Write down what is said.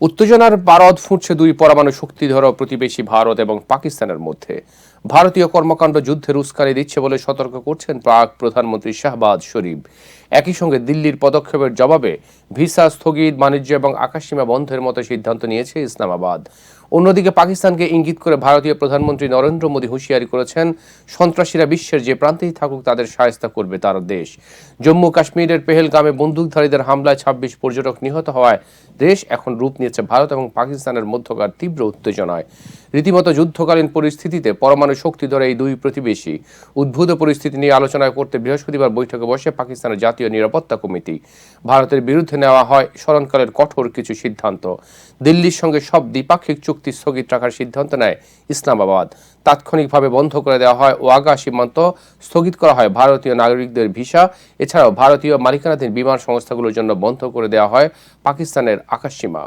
উত্তেজনার পারদ ফুটছে দুই পরমাণু শক্তিধর প্রতিবেশী ভারত এবং পাকিস্তানের মধ্যে। ভারতীয় কর্মকাণ্ড যুদ্ধের উস্কানি দিচ্ছে বলে সতর্ক করছেন প্রাক প্রধানমন্ত্রী শাহবাজ শরীফ। একই সঙ্গে দিল্লির পদক্ষেপের জবাবে ভিসা স্থগিত, বাণিজ্য এবং আকাশসীমা বন্ধের মতো সিদ্ধান্ত নিয়েছে ইসলামাবাদ। অন্যদিকে পাকিস্তানকে ইঙ্গিত করে ভারতীয় প্রধানমন্ত্রী নরেন্দ্র মোদী হুঁশিয়ারি করেছেন, সন্ত্রাসীরা বিশ্বের যে প্রান্তেই থাকুক তাদের সায়স্তা করবে তার দেশ। জম্মু কাশ্মীরের পেহেলগামে বন্দুকধারীদের হামলায় ছাব্বিশ পর্যটক নিহত হওয়ায় দেশ এখন রূপ নিয়েছে ভারত এবং পাকিস্তানের মধ্যকার তীব্র উত্তেজনায়। রীতিমতো যুদ্ধকালীন পরিস্থিতিতে পরমাণু শক্তি ধরে এই দুই প্রতিবেশী। উদ্ভূত পরিস্থিতি নিয়ে আলোচনা করতে বৃহস্পতিবার বৈঠকে বসে পাকিস্তানের জাতীয় নিরাপত্তা কমিটি। ভারতের বিরুদ্ধে নেওয়া হয় স্মরণকালের কঠোর কিছু সিদ্ধান্ত। দিল্লির সঙ্গে সব দ্বিপাক্ষিক চুক্তি স্থগিত রাখার সিদ্ধান্ত নেয় ইসলামাবাদ। তাৎক্ষণিকভাবে বন্ধ করে দেওয়া হয় ওয়াগা সীমান্ত। স্থগিত করা হয় ভারতীয় নাগরিকদের ভিসা। এছাড়াও ভারতীয় মালিকানাধীন বিমান সংস্থাগুলোর জন্য বন্ধ করে দেওয়া হয় পাকিস্তানের আকাশসীমা।